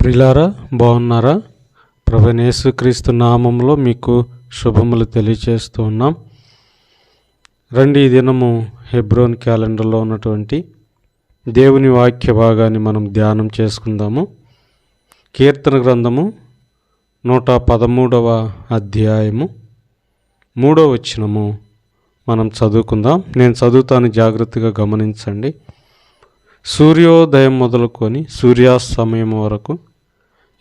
ప్రిలారా బాగున్నారా? ప్రభనేసుక్రీస్తు నామంలో మీకు శుభములు తెలియచేస్తూ ఉన్నాం. రండి ఈ దినము హెబ్రోన్ క్యాలెండర్లో ఉన్నటువంటి దేవుని వాక్య భాగాన్ని మనం ధ్యానం చేసుకుందాము. కీర్తన గ్రంథము నూట పదమూడవ అధ్యాయము మూడవ వచ్చినము మనం చదువుకుందాం. నేను చదువుతాను జాగ్రత్తగా గమనించండి. సూర్యోదయం మొదలుకొని సూర్యాస్తమయం వరకు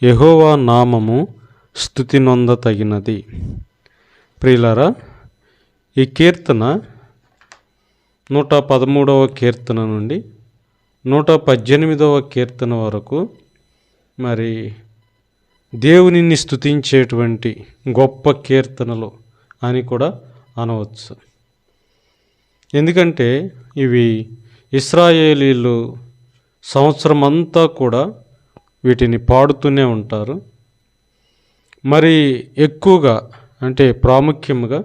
యహోవా నామము స్థుతి నొందతగినది ప్రియులారా ఈ కీర్తన నూట పదమూడవ కీర్తన నుండి నూట పద్దెనిమిదవ కీర్తన వరకు మరి దేవునిని స్థుతించేటువంటి గొప్ప కీర్తనలు అని కూడా అనవచ్చు. ఎందుకంటే ఇవి ఇస్రాయేలీలు సంవత్సరం అంతా కూడా వీటిని పాడుతూనే ఉంటారు. మరి ఎక్కువగా అంటే ప్రాముఖ్యంగా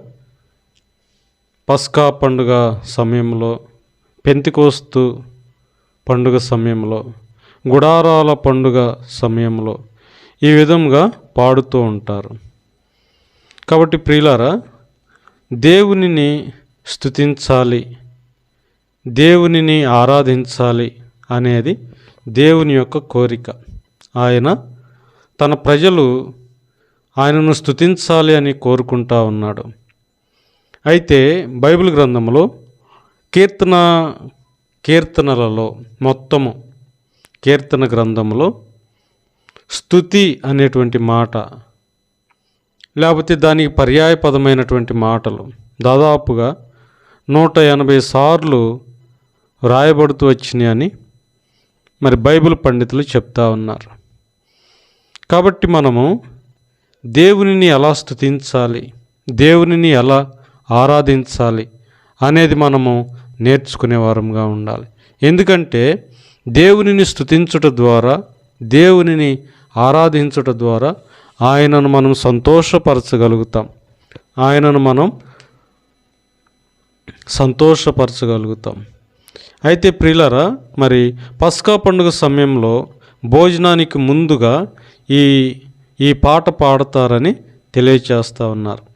పస్కా పండుగ సమయంలో పెంతికోస్తు పండుగ సమయంలో గుడారాల పండుగ సమయంలో ఈ విధంగా పాడుతూ ఉంటారు. కాబట్టి ప్రియులారా దేవునిని స్థుతించాలి దేవునిని ఆరాధించాలి అనేది దేవుని యొక్క కోరిక. ఆయన తన ప్రజలు ఆయనను స్థుతించాలి అని కోరుకుంటా ఉన్నాడు. అయితే బైబిల్ గ్రంథంలో కీర్తన కీర్తనలలో మొత్తము కీర్తన గ్రంథంలో స్థుతి అనేటువంటి మాట లేకపోతే దానికి పర్యాయపదమైనటువంటి మాటలు దాదాపుగా నూట ఎనభై సార్లు రాయబడుతూ వచ్చినాయని మరి బైబిల్ పండితులు చెప్తా ఉన్నారు. కాబట్టి మనము దేవునిని ఎలా స్థుతించాలి దేవునిని ఎలా ఆరాధించాలి అనేది మనము నేర్చుకునే వారంగా ఉండాలి. ఎందుకంటే దేవునిని స్థుతించుట ద్వారా దేవునిని ఆరాధించుట ద్వారా ఆయనను మనం సంతోషపరచగలుగుతాం. ఆయనను మనం సంతోషపరచగలుగుతాం. అయితే ప్రియులరా మరి పస్కా పండుగ సమయంలో భోజనానికి ముందుగా ఈ ఈ పాట పాడతారని తెలియచేస్తూ ఉన్నారు.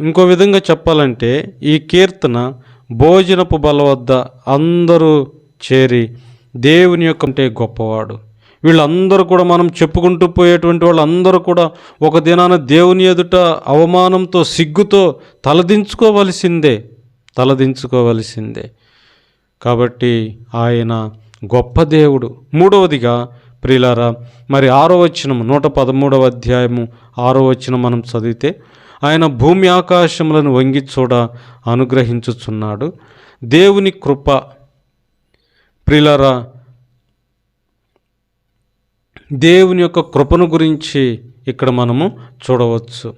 ఇంకో విధంగా చెప్పాలంటే ఈ కీర్తన భోజనపు బల వద్ద అందరూ చేరి దేవుని యొక్క అంటే గొప్పవాడు. వీళ్ళందరూ కూడా మనం చెప్పుకుంటూ పోయేటువంటి వాళ్ళందరూ కూడా ఒక దినాన దేవుని ఎదుట అవమానంతో సిగ్గుతో తలదించుకోవలసిందే తలదించుకోవలసిందే. కాబట్టి ఆయన గొప్ప దేవుడు. మూడవదిగా ప్రియులారా మరి ఆరో వచనం నూట పదమూడవ అధ్యాయము ఆరో వచనం మనం చదివితే ఆయన భూమి ఆకాశములను వంగి చూడ అనుగ్రహించుచున్నాడు. దేవుని కృప. ప్రిలరా దేవుని యొక్క కృపను గురించి ఇక్కడ మనము చూడవచ్చు.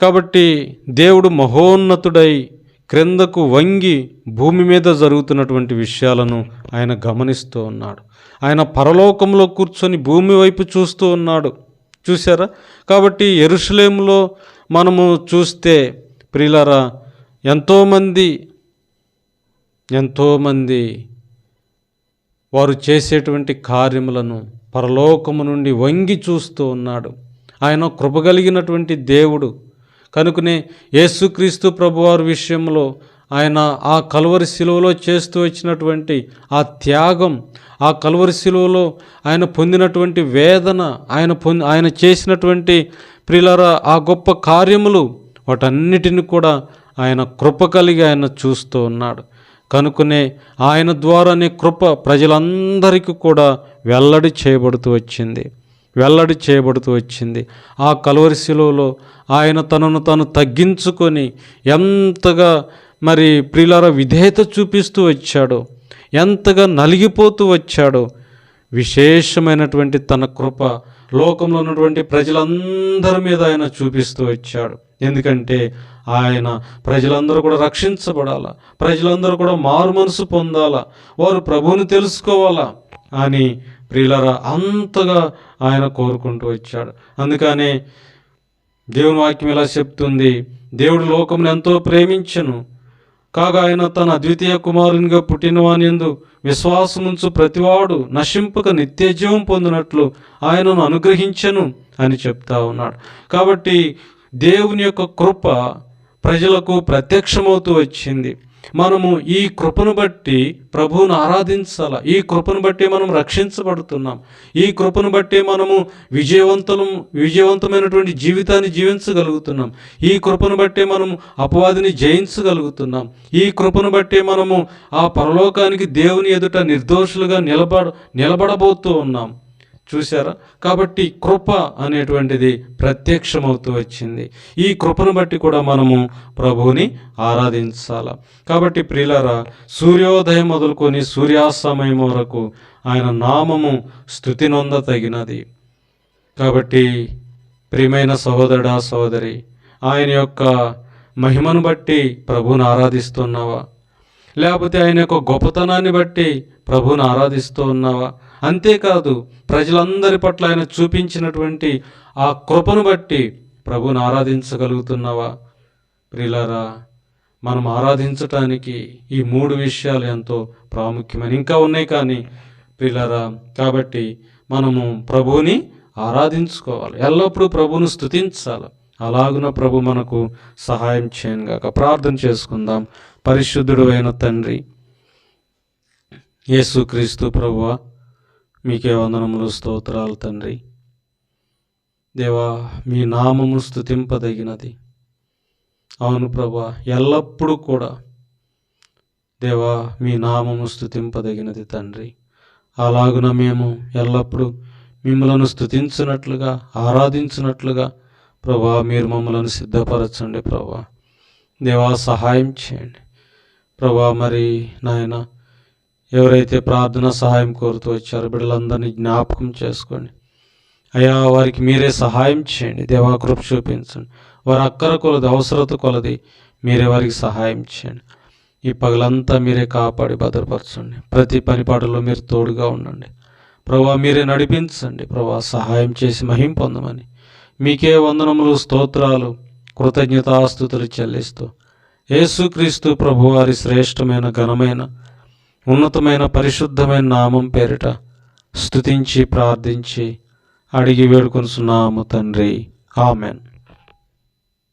కాబట్టి దేవుడు మహోన్నతుడై క్రిందకు వంగి భూమి మీద జరుగుతున్నటువంటి విషయాలను ఆయన గమనిస్తూ ఉన్నాడు. ఆయన పరలోకంలో కూర్చొని భూమి వైపు చూస్తూ ఉన్నాడు. చూసారా కాబట్టి ఎరుషలేములో మనము చూస్తే ప్రియులరా ఎంతోమంది ఎంతోమంది వారు చేసేటువంటి కార్యములను పరలోకము నుండి వంగి చూస్తూ ఉన్నాడు. ఆయన కృపగలిగినటువంటి దేవుడు. కనుకనే యేసుక్రీస్తు ప్రభువారి విషయంలో ఆయన ఆ కలువరి శిలువలో చేస్తూ వచ్చినటువంటి ఆ త్యాగం ఆ కలువరి శిలువలో ఆయన పొందినటువంటి వేదన ఆయన పొంది ఆయన చేసినటువంటి ప్రియులర ఆ గొప్ప కార్యములు వాటన్నిటిని కూడా ఆయన కృప కలిగి ఆయన చూస్తూ ఉన్నాడు. కనుకనే ఆయన ద్వారానే కృప ప్రజలందరికీ కూడా వెల్లడి చేయబడుతూ వచ్చింది. వెల్లడి చేయబడుతూ వచ్చింది. ఆ కలువరి శిలువలో ఆయన తనను తాను తగ్గించుకొని ఎంతగా మరి ప్రియులార విధేయత చూపిస్తూ వచ్చాడో ఎంతగా నలిగిపోతూ వచ్చాడో విశేషమైనటువంటి తన కృప లోకంలో ఉన్నటువంటి ప్రజలందరి మీద ఆయన చూపిస్తూ వచ్చాడు. ఎందుకంటే ఆయన ప్రజలందరూ కూడా రక్షించబడాలా ప్రజలందరూ కూడా మారు మనసు పొందాలా వారు ప్రభువుని తెలుసుకోవాలా అని ప్రియులరా అంతగా ఆయన కోరుకుంటూ వచ్చాడు. అందుకనే దేవుని వాక్యం ఇలా చెప్తుంది దేవుడు లోకమును ఎంతో ప్రేమించను. కాగా ఆయన తన అద్వితీయ కుమారునిగా పుట్టినవాని ఎందు విశ్వాసముంచు ప్రతివాడు నశింపక నిత్యజీవం పొందినట్లు ఆయనను అనుగ్రహించను అని చెప్తా ఉన్నాడు. కాబట్టి దేవుని యొక్క కృప ప్రజలకు ప్రత్యక్షమవుతూ వచ్చింది. మనము ఈ కృపను బట్టి ప్రభువును ఆరాధించాల? ఈ కృపను బట్టి మనం రక్షించబడుతున్నాం. ఈ కృపను బట్టి మనము విజయవంతం విజయవంతమైనటువంటి జీవితాన్ని జీవించగలుగుతున్నాం. ఈ కృపను బట్టి మనము అపవాదిని జయించగలుగుతున్నాం. ఈ కృపను బట్టి మనము ఆ పరలోకానికి దేవుని ఎదుట నిర్దోషులుగా నిలబడ నిలబడబోతూ ఉన్నాం. చూసారా కాబట్టి కృప అనేటువంటిది ప్రత్యక్షమవుతూ వచ్చింది. ఈ కృపను బట్టి కూడా మనము ప్రభువుని ఆరాధించాల. కాబట్టి ప్రియులరా సూర్యోదయం మొదలుకొని సూర్యాస్తమయం వరకు ఆయన నామము స్థుతి నొంద తగినది కాబట్టి ప్రియమైన సహోదరుడా సహోదరి ఆయన యొక్క మహిమను బట్టి ప్రభువుని ఆరాధిస్తున్నావా? లేకపోతే ఆయన యొక్క గొప్పతనాన్ని బట్టి ప్రభువుని ఆరాధిస్తూ ఉన్నావా? అంతేకాదు ప్రజలందరి పట్ల ఆయన చూపించినటువంటి ఆ కృపను బట్టి ప్రభుని ఆరాధించగలుగుతున్నావా? ప్రిలారా మనం ఆరాధించటానికి ఈ మూడు విషయాలు ఎంతో ప్రాముఖ్యమైన ఇంకా ఉన్నాయి కానీ ప్రిలారా కాబట్టి మనము ప్రభువుని ఆరాధించుకోవాలి. ఎల్లప్పుడూ ప్రభువును స్తుతించాలి. అలాగున ప్రభు మనకు సహాయం చేయనుగాక ప్రార్థన చేసుకుందాం. పరిశుద్ధుడు అయిన తండ్రి యేసుక్రీస్తు ప్రభువా మీకే వందనములు స్తోత్రాలు తండ్రి. దేవా మీ నామము స్థుతింపదగినది అవును ప్రభా ఎల్లప్పుడూ కూడా. దేవా మీ నామము స్థుతింపదగినది తండ్రి. అలాగున మేము ఎల్లప్పుడూ మిమ్మలను స్థుతించినట్లుగా ఆరాధించినట్లుగా ప్రభా మీరు మమ్మలను సిద్ధపరచండి ప్రభా. దేవా సహాయం చేయండి. ప్రభా మరి నాయన ఎవరైతే ప్రార్థన సహాయం కోరుతూ వచ్చారో బిడ్డలందరినీ జ్ఞాపకం చేసుకోండి. అయ్యా వారికి మీరే సహాయం చేయండి. దేవా కృప చూపించండి. వారి అక్కర కొలది అవసరత కొలది మీరే వారికి సహాయం చేయండి. ఈ పగలంతా మీరే కాపాడి భద్రపరచండి. ప్రతి పనిపాటలో మీరు తోడుగా ఉండండి. ప్రభా మీరే నడిపించండి. ప్రభా సహాయం చేసి మహిం పొందమని. మీకే వందనములు స్తోత్రాలు కృతజ్ఞతాస్తుతులు చెల్లిస్తూ. యేసుక్రీస్తు ప్రభువారి శ్రేష్టమైన ఘనమైన ఉన్నతమైన పరిశుద్ధమైన నామం పేరిట స్థుతించి ప్రార్థించి అడిగి వేడుకొనుచున్నాము తండ్రి. ఆమెన్.